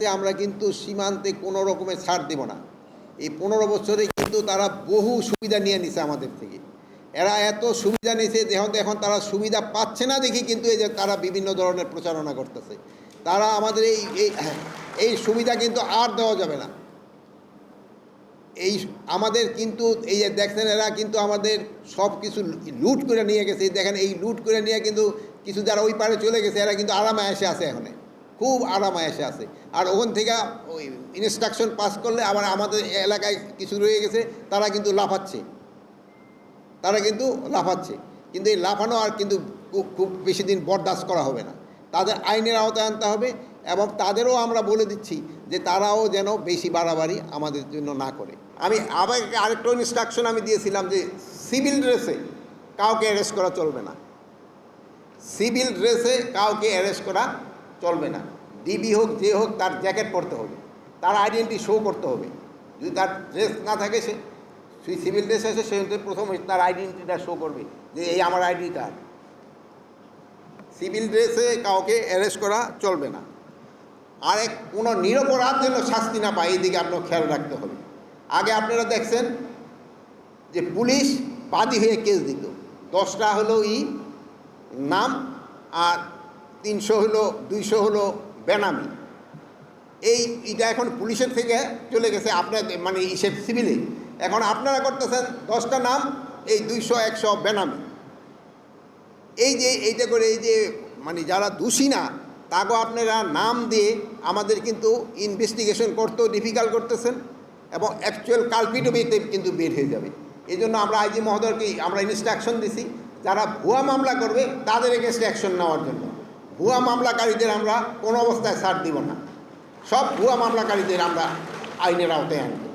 স্বার্থে আমরা কিন্তু সীমান্তে কোনো রকমের ছাড় দেব না। এই পনেরো বছরে কিন্তু তারা বহু সুবিধা নিয়ে নিছে আমাদের থেকে। এরা এত সুবিধা নিয়েছে যেহেতু এখন তারা সুবিধা পাচ্ছে না দেখি কিন্তু এই যে তারা বিভিন্ন ধরনের প্রচারণা করতেছে। তারা আমাদের এই এই এই সুবিধা কিন্তু আর দেওয়া যাবে না। এই আমাদের কিন্তু এই যে দেখছেন এরা কিন্তু আমাদের সব কিছু লুট করে নিয়ে গেছে। দেখেন এই লুট করে নিয়ে কিন্তু কিছু যারা ওই পারে চলে গেছে, এরা কিন্তু আরামে এসে আছে এখানে। খুব আরামে এসে আছে। আর ওখান থেকে ওই ইনস্ট্রাকশন পাস করলে আবার আমাদের এলাকায় কিছু রয়ে গেছে, তারা কিন্তু লাফাচ্ছে। তারা কিন্তু লাফাচ্ছে। কিন্তু এই লাফানো আর কিন্তু খুব বেশি দিন বরদাস্ত করা হবে না। তাদের আইনের আওতায় আনতে হবে এবং তাদেরও আমরা বলে দিচ্ছি যে তারাও যেন বেশি বাড়াবাড়ি আমাদের জন্য না করে। আমি আবার আরেকটা ইনস্ট্রাকশন আমি দিয়েছিলাম যে সিভিল ড্রেসে কাউকে অ্যারেস্ট করা চলবে না। সিভিল ড্রেসে কাউকে অ্যারেস্ট করা চলবে না। ডিবি হোক যে হোক, তার জ্যাকেট পরতে হবে। তার আইডেন্টি শো করতে হবে। যদি তার ড্রেস না থাকে সে সেই সিভিল ড্রেস আছে সে প্রথম তার আইডেন্টিটা শো করবে যে এই আমার আইডি কার্ড সিভিল ড্রেসে কাউকে অ্যারেস্ট করা চলবে না। আর এক কোনো নিরপরাধ যেন শাস্তি না পায়, এই দিকে আপনার খেয়াল রাখতে হবে। আগে আপনারা দেখছেন যে পুলিশ বাদী হয়ে কেস দিত। দশটা হলো ই নাম আর তিনশো হলো, দুইশো হলো বেনামি। এই এটা এখন পুলিশের থেকে চলে গেছে, আপনার মানে হিসেব সিভিলে। এখন আপনারা করতেছেন দশটা নাম, এই দুইশো, একশো বেনামি। এই যে, এইটা করে এই যে মানে যারা দোষী না তাকেও আপনারা নাম দিয়ে আমাদের কিন্তু ইনভেস্টিগেশন করতেও ডিফিকাল্ট করতেছেন এবং অ্যাকচুয়াল কালপিটও কিন্তু বের হয়ে যাবে। এই জন্য আমরা আইজি মহোদয়কে আমরা ইনস্ট্রাকশন দিছি, যারা ভুয়া মামলা করবে, তাদের এগেনস্ট অ্যাকশন নেওয়ার জন্য। ভুয়া মামলাকারীদের আমরা কোনো অবস্থায় ছাড় দিব না। সব ভুয়া মামলাকারীদের আমরা আইনের আওতায় আনব।